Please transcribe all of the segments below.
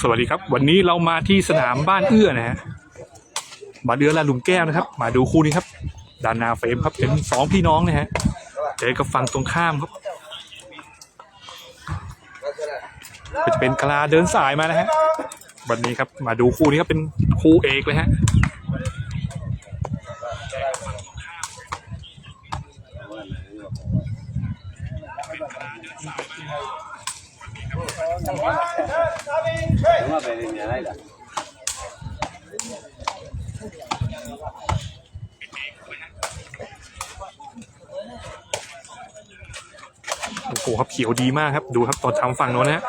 สวัสดีครับ วันนี้เรามาที่สนามบ้านเอื้อนะฮะมาเดือลาดหลุมแก้วนะครับ มาดูคู่นี้ครับดานาเฟรมครับเป็นสองพี่น้องนะฮะเจอกับฝั่งตรงข้ามครับก็จะเป็นกลาเดินสายมานะฮะวันนี้ครับมาดูคู่นี้ครับเป็นคู่เอกเลยฮะ โอ้โหครับเขียวดีมากครับ ดูครับตอนทำฝั่งโน้นนะฮะ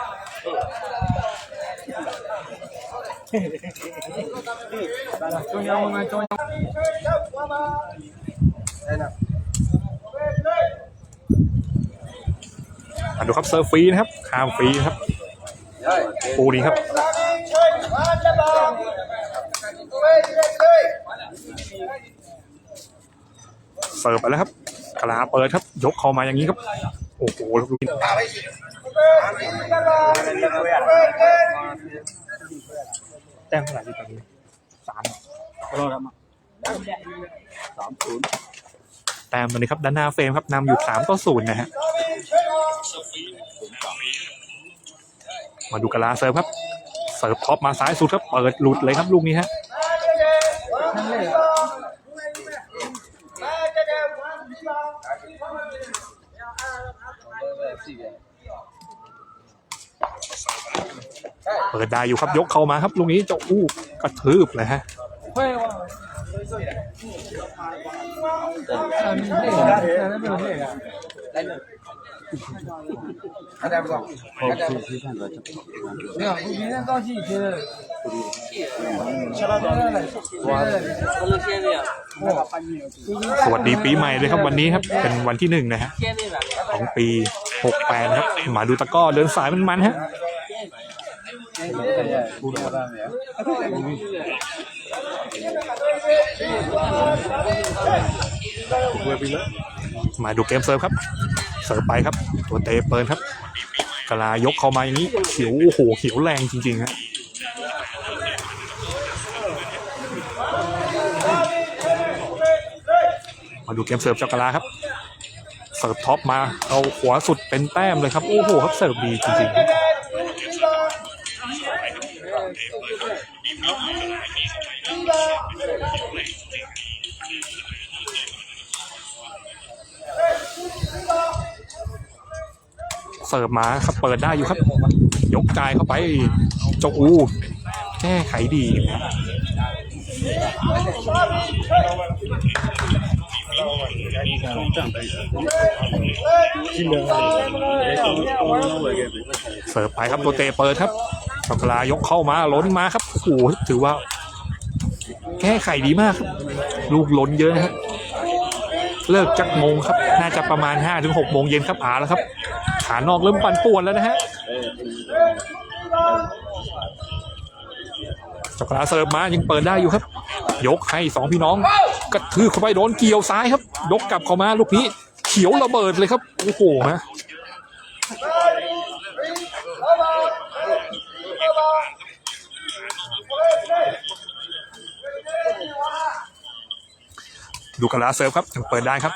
มาดูครับเซิร์ฟฟรีนะครับข้ามฟรีครับ ปูนี้ครับเสิร์ฟไปแล้วครับกลาเปิดครับ ยกเข้ามาอย่างนี้ครับ โอ้โหลูกนี้แต้มเท่าไหร่ดีตอนนี้สามแต้มตอนนี้ครับด้านหน้าเฟรมครับนำอยู่สามต่อศูนย์นะฮะ มาดูกะลาเซิร์ฟครับเสิร์ฟท็อปมาซ้ายสุดครับเปิดหลุดเลยครับลูกนี้ฮะเปิดได้อยู่ครับยกเข้ามาครับลูกนี้เจ้าอู้กระทืบเลยฮะ 没有，你明天到期贴的。สวัสดีปีใหม่เลยครับวันนี้ครับ เป็นวันที่หนึ่งนะฮะของปีหกแปดครับ มาดูตะกร้อเดินสายมันๆฮะมาดูเกมเซิร์ฟครับ เสิร์ฟไปครับ ตัวเตะเปิดครับกลายกเข้ามาอย่างนี้เขียวโอ้โหเขียวแรงจริงๆฮะมาดูเกมเสิร์ฟจากะลาครับเสิร์ฟท็อปมาเอาขวาสุดเป็นแต้มเลยครับโอ้โหครับเสิร์ฟดีจริงๆ เสิร์ฟมาครับเปิดได้อยู่ครับ ยกจ่ายเข้าไปเจ้าอูแก้ไขดีเสิร์ฟไปครับตัวเตะเปิดครับช็อกลายกเข้ามาล้นมาครับโอ้โหถือว่า แก้ไขดีมากครับลูกล้นเยอะนะฮะเลิกจักโมงครับ น่าจะประมาณ5้าถึงหกโมงเย็นครับอาแล้วครับ ขานอกเริ่มปั่นป่วนแล้วนะฮะช็อกโกแลตเสิร์ฟมายังเปิดได้อยู่ครับ ยกให้สองพี่น้องกระทืบเข้าไปโดนเกี่ยวซ้ายครับ ยกกลับเข้ามาลูกนี้เขียวระเบิดเลยครับโอ้โหฮะดูกระลาเซิร์ฟครับยังเปิดได้ครับ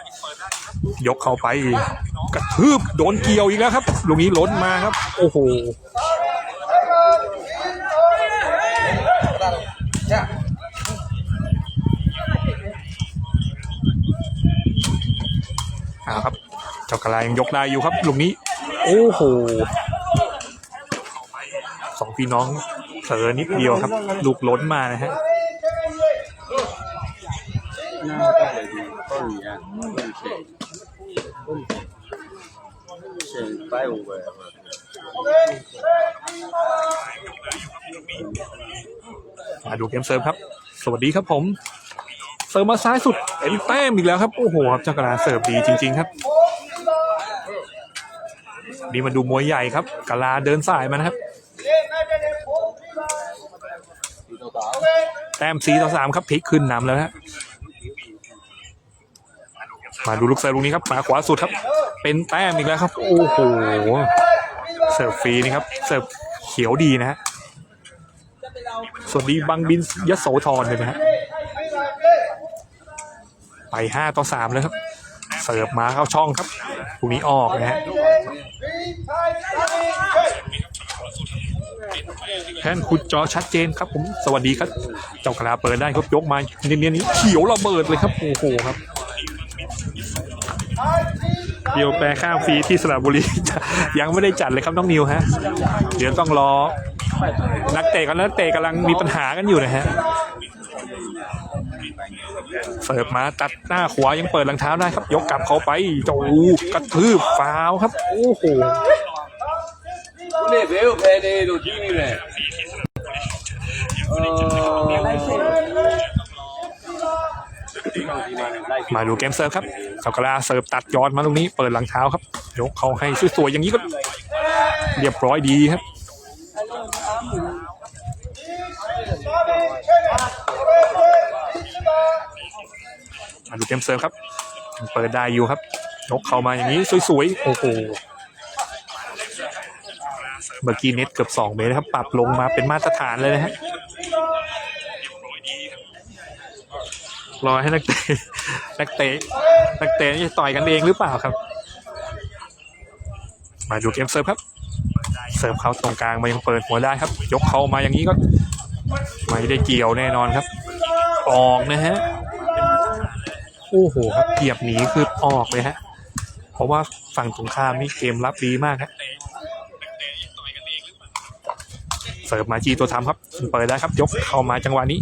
ยกเข้าไป กระทืบโดนเกี่ยวอีกแล้วครับลูกนี้ล้นมาครับ โอ้โหเอาครับเจ้ากระลายังยกได้อยู่ครับลูกนี้ โอ้โหสองพี่น้องเผลอนิดเดียวครับ ลูกล้นมานะฮะ มาดูเกมเซิร์ฟครับ สวัสดีครับผมเสิร์ฟมาซ้ายสุดเป็นแต้มอีกแล้วครับ โอ้โหครับเจ้ากระดาเสิร์ฟดีจริง ๆ ครับดีมาดูมวยใหญ่ครับกลาเดินสายมานะครับ แต้มสีต่อสามครับพลิกขึ้นนำแล้วฮะมาดูลูกเสิร์ฟลูกนี้ครับมาขวาสุดครับ เป็นแต้มอีกแล้วครับ โอ้โห เสิร์ฟฟรีนี่ครับ เสิร์ฟเขียวดีนะฮะสวัสดีบังบินยโสธรเลยนะฮะ ไปห้าต่อสามเลยครับ เสิร์ฟมาเข้าช่องครับตรงนี้ออกนะฮะแทนคุณจอชัดเจนครับผม สวัสดีครับ เจ้ากระลาเปิดได้ครับยกมาเนียนๆนี้เขียวระเบิดเลยครับ โอ้โหครับ นิวแปลข้ามฟรีที่สระบุรี ยังไม่ได้จัดเลยครับน้องนิวฮะ เดี๋ยวต้องรอ นักเตะกันนักเตะกำลังมีปัญหากันอยู่นะฮะเสิร์ฟมาตัดหน้าขวายังเปิดรังเท้าได้ครับ ยกกลับเขาไปโจกระทืบฟาวครับ โอ้โหเเบลเพเดโดจีนี่แหละ มาดูเกมเซิร์ฟครับเจ้ากราเสิร์ฟตัดย้อดมาตรงนี้เปิดหลังเท้าครับยกเขาให้สวยๆอย่างนี้ก็เรียบร้อยดีครับมาดูเกมเซิร์ฟครับเปิดได้อยู่ครับยกเข้ามาอย่างนี้สวยๆโอ้โหเมื่อกี้เน็ตเกือบสองเมตรนะครับ ปรับลงมาเป็นมาตรฐานเลยนะฮะ รอให้นักเตะนักเตะนักเตะนี่จะต่อยกันเองหรือเปล่าครับ มาดูเกมเซิร์ฟครับ เสิร์ฟเขาตรงกลางมายังเปิดหัวได้ครับ ยกเขามาอย่างนี้ก็ไม่ได้เกี่ยวแน่นอนครับ ออกนะฮะโอ้โหครับเกียบหนีคือออกเลยฮะ เพราะว่าฝั่งตรงข้ามนี่เกมรับดีมากฮะเสิร์ฟมาจีตัวทำครับเปิดได้ครับ ยกเข้ามาจังหวะนี้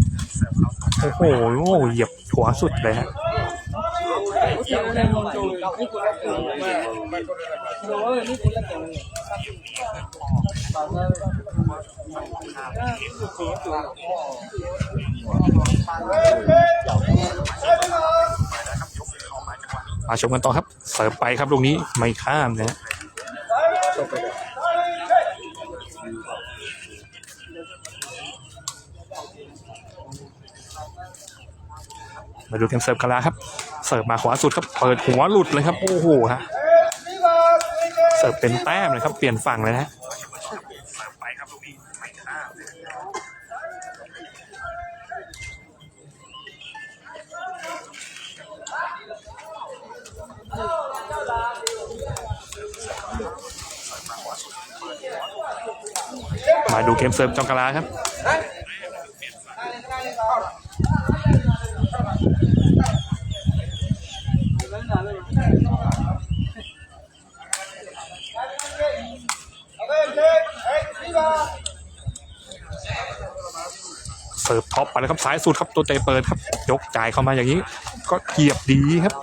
โอ้โหโอ้เหยียบหัวสุดเลยฮะมาชมกันต่อครับ เสิร์ฟไปครับตรงนี้ไม่ข้ามนะ มาดูเกมเสิร์ฟกันแล้วครับ เสิร์ฟมาขวาสุดครับ เปิดหัวหลุดเลยครับ โอ้โหฮะ เสิร์ฟเป็นแต้มเลยครับ เปลี่ยนฝั่งเลยนะมาดูเกมเสิร์ฟจองกลาครับ เสิร์ฟท็อปไปแล้วครับซ้ายสุดครับตัวเตะเปิดครับยกจ่ายเข้ามาอย่างนี้ ก็เหยียบดีครับ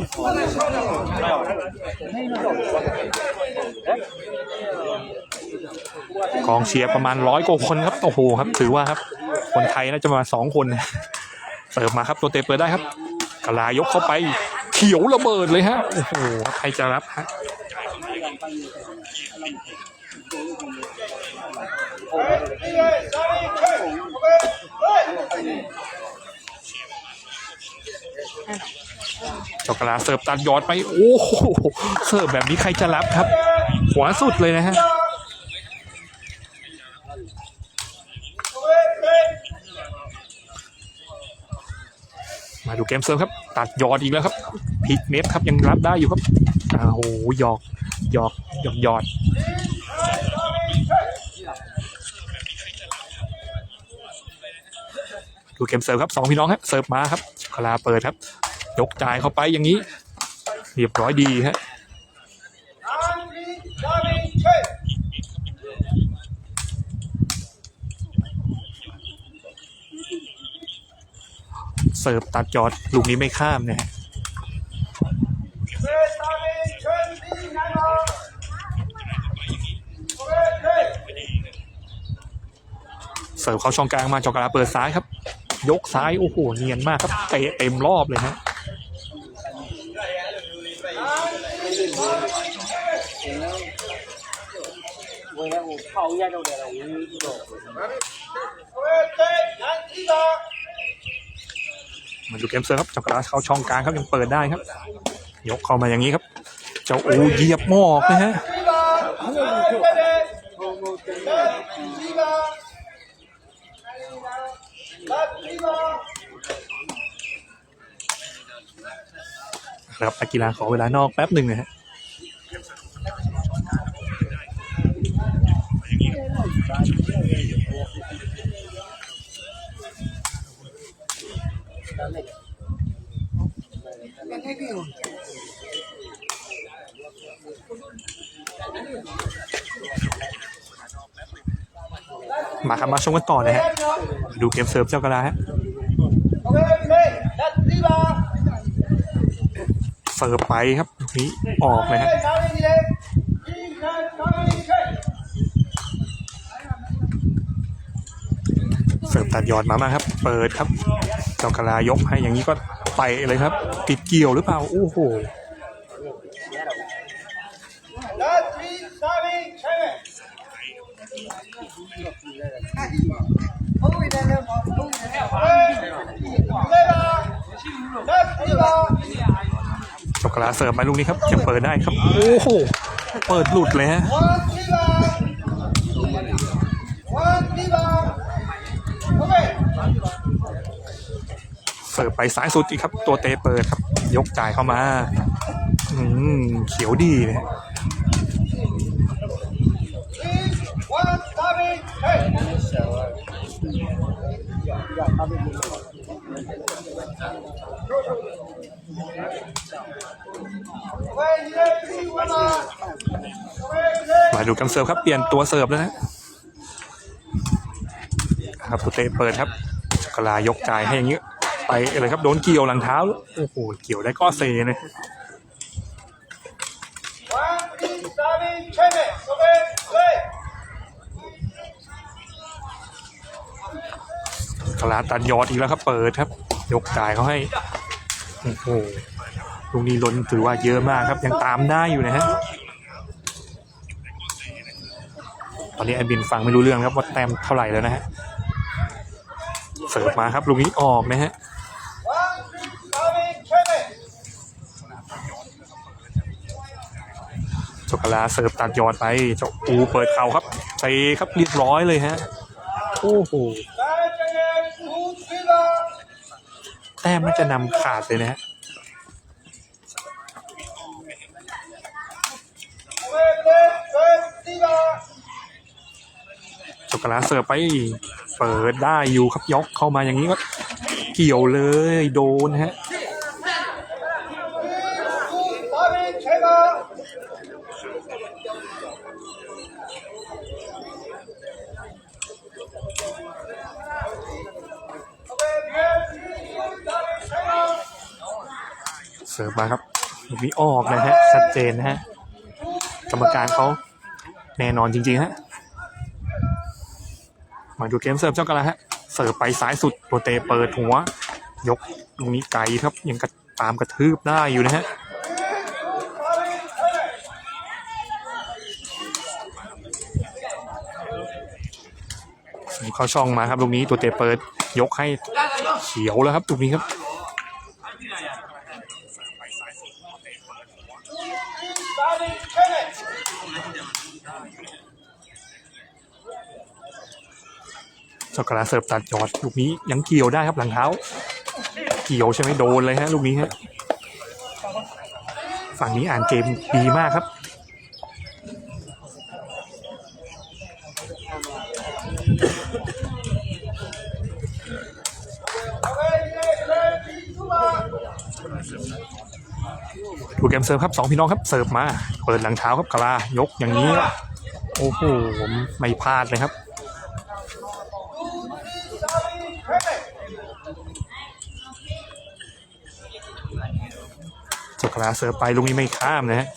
กองเชียร์ประมาณร้อยกว่าคนครับโอ้โหครับ ถือว่าครับ คนไทยน่าจะประมาณสองคนเสิร์ฟมาครับตัวเตะเปิดได้ครับกลายกเข้าไปเขียวระเบิดเลยฮะโอ้โหใครจะรับฮะ จอกกะลาเสิร์ฟตัดยอดไปโอ้โหเสิร์ฟแบบนี้ใครจะรับครับ หัวสุดเลยนะฮะมาดูเกมเซิร์ฟครับ ตัดยอดอีกแล้วครับพิกเน็ตครับยังรับได้อยู่ครับอ้าวโหยอกหยอกหยอกยอดดูเกมเซิร์ฟครับสองพี่น้องครับเสิร์ฟมาครับคลาเปิดครับ ยกจ่ายเข้าไปอย่างนี้ เรียบร้อยดีฮะเสิร์ฟตัดยอดลูกนี้ไม่ข้ามนะฮะเสิร์ฟเข้าช่องกลางมาจอกกลาเปิดซ้ายครับ ยกซ้าย โอ้โห เนียนมากครับเตะเต็มรอบเลยฮะ ထောင်ရတော့တယ်ရင်းมาดูเกมเซอร์ครับเจ้ากระดาษเข้าช่องกลางครับยังเปิดได้ครับ ยกเข้ามาอย่างนี้ครับ เจ้าอูเยียบหมอกนะฮะครับนักกีฬาขอเวลานอกแป๊บหนึ่งนะฮะ มาครับมาชมกันต่อนะฮะ ดูเกมเซิร์ฟเจ้ากระดาฮะเสิร์ฟไปครับนี้ออกเลยฮะ สิร์ฟตัดยอดมามากครับ เปิดครับเจ้ากรลายกให้อย่างนี้ก็ไปเลยครับ ติดเกี่ยวหรือเปล่า โอ้โหจ้ากระลาเสิร์ฟมาลูกนี้ครับจะเปิดได้ครับ โอ้โห เปิดหลุดเลยฮะ เสิร์ฟไปซ้ายสุดอีกครับ ตัวเตะเปิดครับ ยกจ่ายเข้ามา อืมเขียวดีเลยมาดูกันเสิร์ฟครับ เปลี่ยนตัวเสิร์ฟแล้วนะครับตัวเตะเปิดครับจักรลายกจ่ายให้อย่างนี้ ไปเลยครับโดนเกี่ยวหลังเท้าโอ้โหเกี่ยวได้ก็เซเลยกลาตัดยอดอีกแล้วครับเปิดครับ ยกจ่ายเขาให้โอ้โหลูกนี้ล้นถือว่าเยอะมากครับ ยังตามได้อยู่นะฮะตอนนี้แอดบินฟังไม่รู้เรื่องครับว่าแต้มเท่าไหร่แล้วนะฮะเสิร์ฟมาครับลูกนี้ออกนะฮะ จกกลาเสิร์ฟตัดยอดไปเจ้าปูเปิดเข่าครับเตะครับเรียบร้อยเลยฮะโอ้โหแต้มมันจะนำขาดเลยนะฮะจกกระลาเสิร์ฟไปเปิดได้อยู่ครับยกเข้ามาอย่างนี้ก็เกี่ยวเลยโดนฮะ เสิร์ฟ มาครับลูกนี้ออกนะฮะชัดเจนนะฮะกรรมการเขาแน่นอนจริงๆฮะมาดูเกมเสิร์ฟเจ้ากันแล้วฮะเสิร์ฟไปซ้ายสุดตัวเตะเปิดหัว ยกตรงนี้ไกลครับ ยังกระตามกระทืบได้อยู่นะฮะเข้าช่องมาครับลูกนี้ตัวเตะเปิดยกให้เขียวแล้วครับลูกนี้ครับ ช็อกโกแลตเสิร์ฟตัดยอดลูกนี้ยังเกี่ยวได้ครับหลังเท้า เกี่ยวใช่ไหมโดนเลยฮะลูกนี้ฮะฝั่งนี้อ่านเกมดีมากครับดูเกมเสิร์ฟครับสองพี่น้องครับเสิร์ฟมา เปิดหลังเท้าครับกลายกอย่างนี้ โอ้โหไม่พลาดเลยครับ กระลาเสิร์ฟไปลูกนี้ไม่ข้ามนะฮะ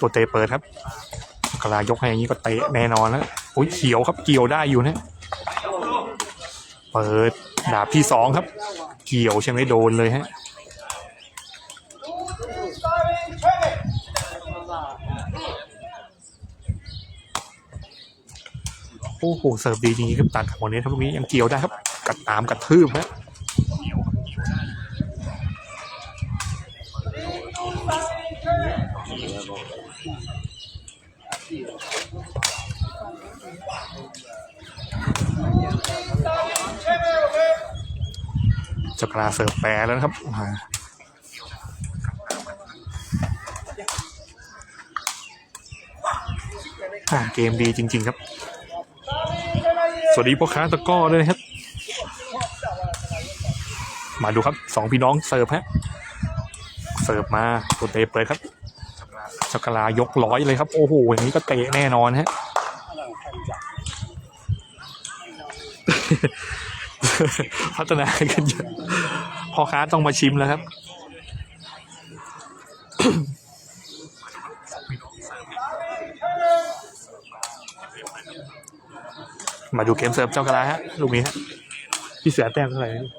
ตัวเตะเปิดครับกระลายกให้อย่างนี้ก็เตะแน่นอนแล้วโอ้ยเขียวครับเกี่ยวได้อยู่นะ เปิดดาบที่สองครับ เกี่ยวใช่ไหมโดนเลยฮะ อ้เสิร์ฟดีจริงๆครับตัดกับคนนี้ทั้งลูกนี้ยังเกี่ยวได้ครับกัดตามกระทืบฮะจักราเสิร์ฟแปรแล้วนะครับต่าเกมดีจริง ๆ ครับ สวัสดีพ่อค้าตะก้อด้วยนะครับ มาดูครับสองพี่น้องเสิร์ฟฮะเสิร์ฟมาตัวเตะเปิดครับจักรายกร้อยเลยครับ โอ้โหอย่างนี้ก็เตะแน่นอนฮะพัฒนากันเยอะพ่อค้าต้องมาชิมแล้วครับ มาดูเกมเสิร์ฟเจ้ากระลาฮะลูกนี้ฮะพี่เสือแต้มเท่าไหร่นะ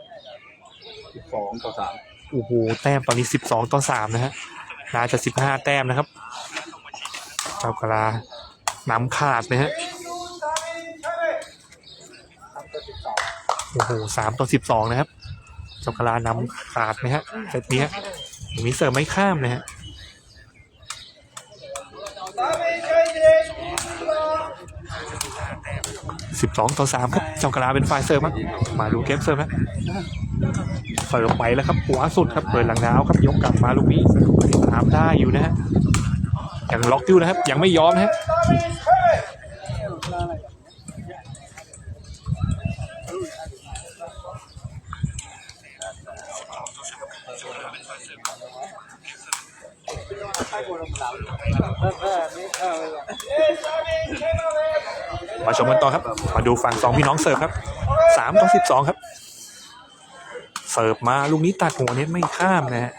สองต่อสามโอ้โหแต้มตอนนี้สิบสองต่อสามนะฮะน่าจะสิบห้าแต้มนะครับเจ้ากระลานำขาดนะฮะโอ้โหสามต่อสิบสองนะครับเจ้ากระลานำขาดนะฮะเซตนี้ฮะอย่างนี้เสิร์ฟไม่ข้ามนะฮะ สิบสองต่อสามครับจ้ากระลาเป็นฝ่ายเสิร์ฟครับมาดูเกมเสิร์ฟฮะเสิร์ฟไปแล้วครับหัวสุดครับเปิดหลังเท้าครับยกกลับมาลูกนี้ตามได้อยู่นะฮะยังล็อกอยู่นะครับ ยังไม่ยอมนะฮะมา มาชมกันต่อครับ มาดูฝั่งสองพี่น้องเสิร์ฟครับสามต่อสิบสองครับ เสิร์ฟมาลูกนี้ตัดหัวเน็ตไม่ข้ามนะฮะ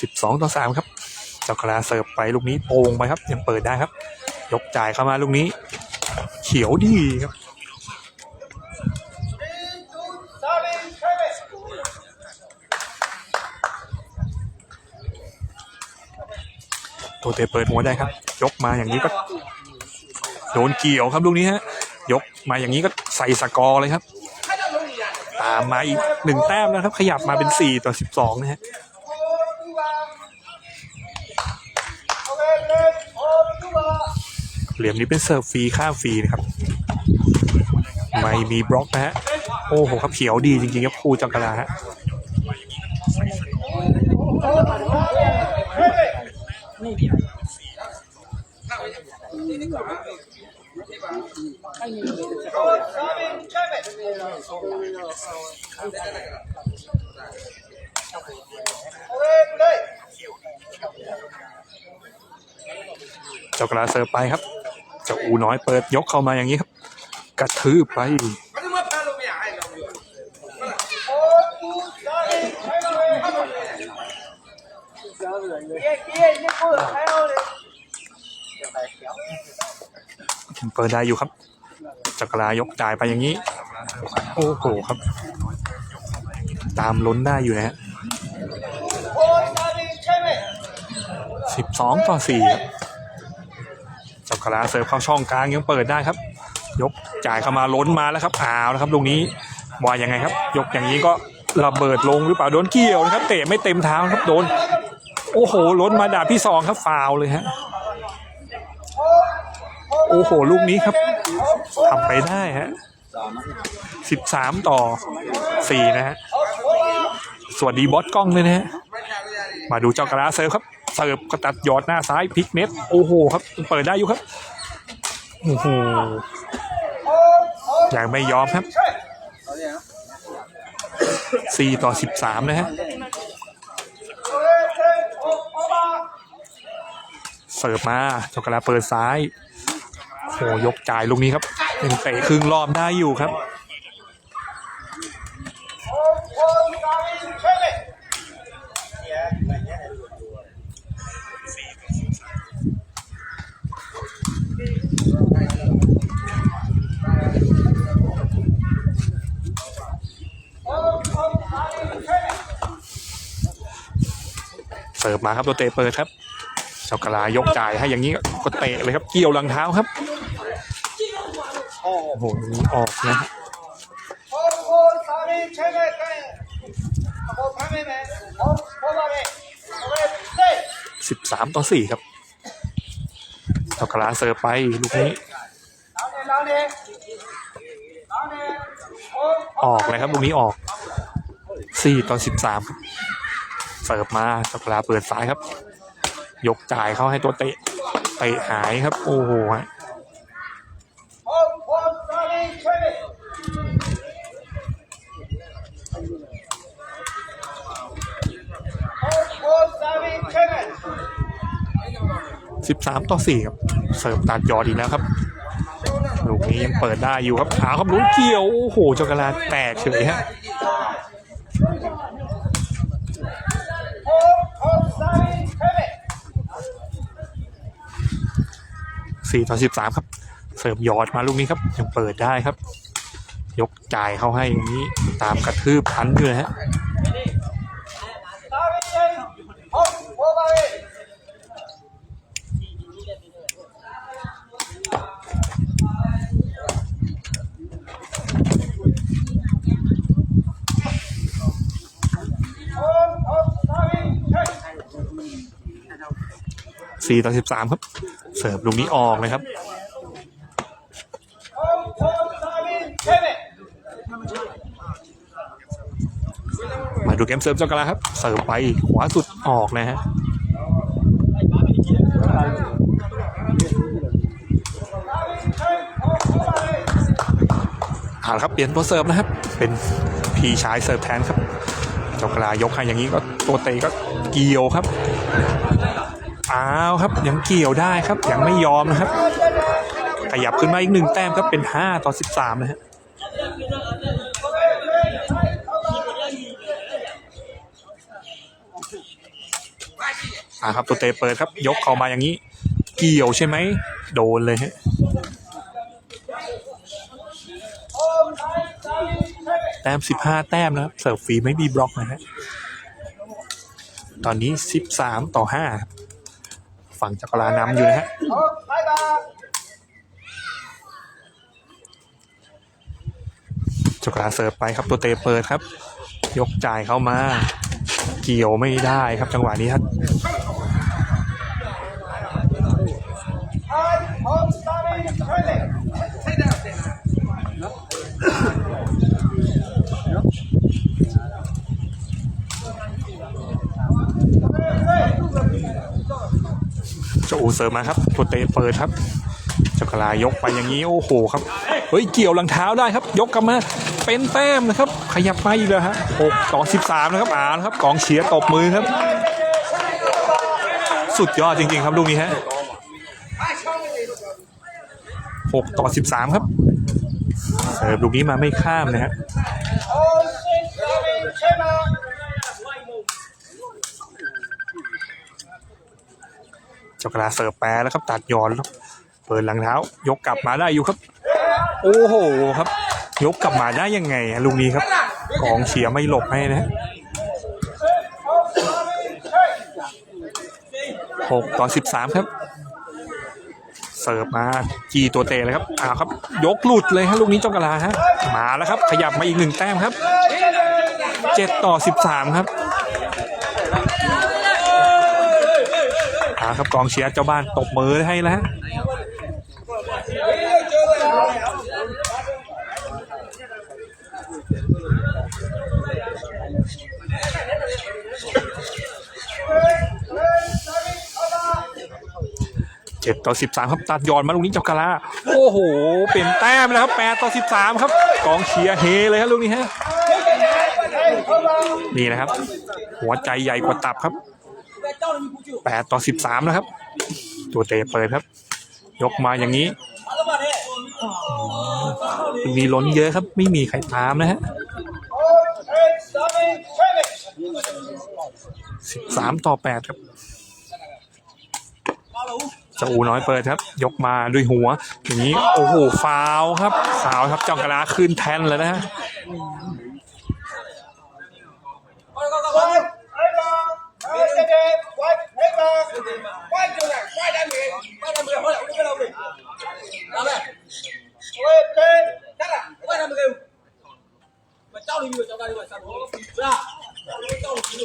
สิบสองต่อสามครับเจ้ากระเสิร์ฟไปลูกนี้โป่งไปครับยังเปิดได้ครับ ยกจ่ายเข้ามาลูกนี้ เขียวดีครับ ตัว เตะเปิดหัวได้ครับ ยกมาอย่างนี้ก็ โดนเกี่ยวครับลูกนี้ฮะ ยกมาอย่างนี้ก็ใส่สกอร์เลยครับ ตามมาอีกหนึ่งแต้มนะครับ ขยับมาเป็นสี่ต่อสิบสองนะฮะเหลี่ยมนี้เป็นเสิร์ฟฟรีข้ามฟรีนะครับ ไม่มีบล็อกนะฮะ โอ้โหครับเขียวดีจริงๆครับครูจังกรลาฮะ เจ้ากระลาเสิร์ฟไปครับเจ้าอูน้อยเปิดยกเข้ามาอย่างนี้ครับ กระทืบไป เปิดได้อยู่ครับ จักรายกจ่ายไปอย่างนี้ โอ้โหครับ ตามล้นได้อยู่นะฮะสิบสองต่อสี่ครับจักราเสิร์ฟเข้าช่องกลางยังเปิดได้ครับ ยกจ่ายเข้ามาล้นมาแล้วครับอ้าวนะครับลูกนี้ว่ายังไงครับ ยกอย่างนี้ก็ระเบิดลงหรือเปล่าโดนเกี่ยวนะครับ เตะไม่เต็มเท้าครับโดน โอ้โหล้นมาดาบที่สองครับฟาวเลยฮะ โอ้โห ลูกนี้ครับทำไปได้ฮะสิบสามต่อสี่นะฮะ สวัสดีบอสกล้องเลยนะฮะ มาดูเจ้ากระลาเสิร์ฟครับ เสิร์ฟก็ตัดยอดหน้าซ้ายพลิกเน็ตโอ้โหครับ เปิดได้อยู่ครับ โอ้โหยังไม่ยอมครับสี่ต่อสิบสามนะฮะ เสิร์ฟมาเจ้ากระลาเปิดซ้าย โหยกจ่ายลูกนี้ครับยังเตะครึ่งรอบได้อยู่ครับเสิร์ฟมาครับตัวเตะเปิดครับ สักกลายกจ่ายให้อย่างนี้ก็เตะเลยครับ เกี่ยวหลังเท้าครับโอ้โหนี้ออกนะสิบสามต่อสี่ครับสักกลาเสิร์ฟไปลูกนี้ออกเลยครับลูกนี้ออกสี่ต่อสิบสามเสิร์ฟมาสักกลาเปิดซ้ายครับ ยกจ่ายเข้าให้ตัวเตะเตะหายครับ โอ้โหสิบสามต่อสี่ครับ เสิร์ฟตัดยอดอีกแล้วครับ ลูกนี้ยังเปิดได้อยู่ครับเอาครับลุ้นเกี่ยว โอ้โหเจ้ากลาแตกเฉยฮะ ผมผมตอนนี้ใช่ไหม สี่ต่อสิบสามครับ เสร์ฟยอดมาลูกนี้ครับยังเปิดได้ครับ ยกจ่ายเข้าให้อย่างนี้ตามกระทืบพันอยู่นะฮะสี่ต่อสิบสามครับ เสิร์ฟลูกนี้ออกเลยครับ มาดูเกมเสิร์ฟเจ้ากระครับ เสิร์ฟไปขวาสุดออกนะฮะเอาละครับเปลี่ยนตัวเสิร์ฟนะครับ เป็นพี่ชายเสิร์ฟแทนครับ เจ้ากระยกให้อย่างนี้ก็ตัวเตะก็เกี่ยวครับ อ้าวครับยังเกี่ยวได้ครับยังไม่ยอมนะครับ ขยับขึ้นมาอีกหนึ่งแต้มครับเป็นห้าต่อสิบสามนะฮะอ่าครับตัวเตะเปิดครับ ยกเข้ามาอย่างนี้ เกี่ยวใช่ไหมโดนเลยฮะแต้มสิบห้าแต้มนะครับเสิร์ฟฟรีไม่มีบล็อกนะฮะตอนนี้สิบสามต่อห้าครับ ฝั่งจักรลานำอยู่นะฮะจักรลาเสิร์ฟไปครับตัวเตะเปิดครับ ยกจ่ายเข้ามา เกี่ยวไม่ได้ครับจังหวะนี้ครับ ผมตอนนี้ใช่ไหม เจ้า อูเสิร์มาครับตัวเตะเปิดครับจักรลายกไปอย่างนี้โอ้โหครับเฮ้ยเกี่ยวหลังเท้าได้ครับ ยกกลับมาเป็นแต้มนะครับ ขยับมาอีกแล้วฮะหกต่อสิบสามนะครับอ่านครับกองเชียร์ตบมือครับ สุดยอดจริง ๆ ครับลูกนี้ฮะหกต่อสิบสามครับเสิร์ฟลูกนี้มาไม่ข้ามนะฮะ กรลาเสิร์ฟแปรแล้วครับตัดย้อนแล้วเปิดหลังเท้า ยกกลับมาได้อยู่ครับ โอ้โหครับ ยกกลับมาได้ยังไงลูกนี้ครับกองเชียร์ไม่หลบให้นะหกต่อสิบสามครับ เสิร์ฟมาจีตัวเตะเลยครับอ้าวครับ ยกหลุดเลยฮะลูกนี้จ้ากระลาฮะมาแล้วครับ ขยับมาอีกหนึ่งแต้มครับเจ็ดต่อสิบสามครับอ้าว ครับกองเชียร์เจ้าบ้านตบมือให้แล้วเจ็ดต่อสิบสามครับตัดยอนมาลูกนี้เจ้ากระลาโอ้โห เปลี่ยนแต้มแล้วครับแปดต่อสิบสามครับ กองเชียร์เฮเลยครับลูกนี้ฮะนี่นะครับ หัวใจใหญ่กว่าตับครับ แปดต่อสิบสามแล้วครับ ตัวเตะเปิดครับ ยกมาอย่างนี้มีล้นเยอะครับ ไม่มีใครตามนะฮะสิบสามต่อแปดครับจ้าอูน้อยเปิดครับ ยกมาด้วยหัว อย่างนี้ โอ้โหฟาวครับฟาวครับจ้ากระลาขึ้นแทนเลยนะฮะ ผมบายบายเฮ้ยเด็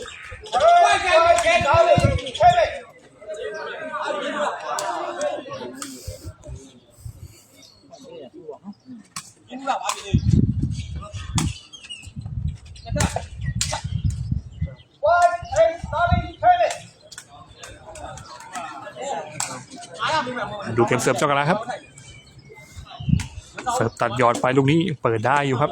ก ดูเกมเสิร์ฟเจ้ากระลาครับ เสิร์ฟตัดยอดไปลูกนี้เปิดได้อยู่ครับ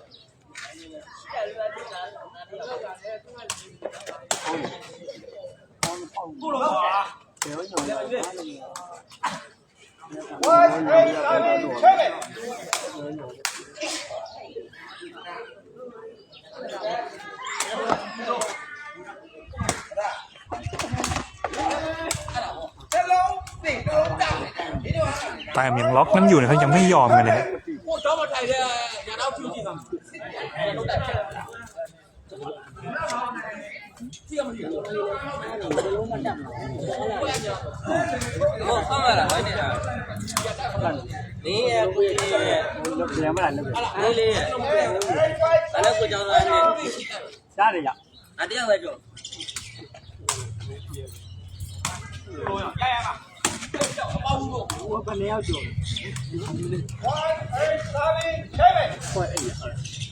แต่มันยังล็อกนั้นอยู่เนี่ยเขายังไม่ยอมกันเลย พวกเจ้ามาไทยเนี่ยอย่าเอาชื่อจริง 我放过来了，你呢？你估计两百来了呗？哪里？哪里国家的？哪里呀？哪里？我本来要走。一二三，开门。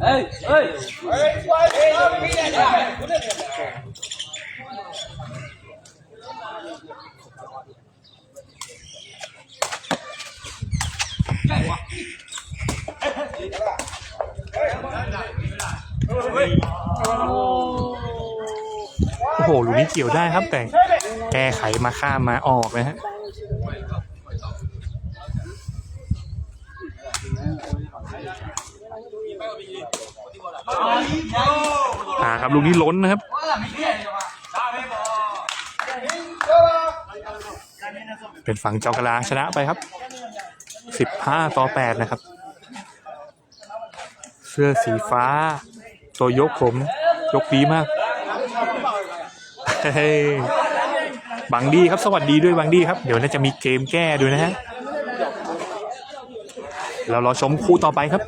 Ê, ê. Ê, quay đi, đi này. เกี่ยวได้ครับ แต่แก้ไขมาข้ามมาออกนะฮะอ่าครับลูกนี้ล้นนะครับเป็นฝั่งเจ้ากระลาชนะไปครับสิบห้าต่อแปดนะครับ เสื้อสีฟ้า ตัวยกผม ยกดีมาก บังดีครับสวัสดีด้วยบังดีครับ เดี๋ยวน่าจะมีเกมแก้ด้วยนะฮะเรารอชมคู่ต่อไปครับ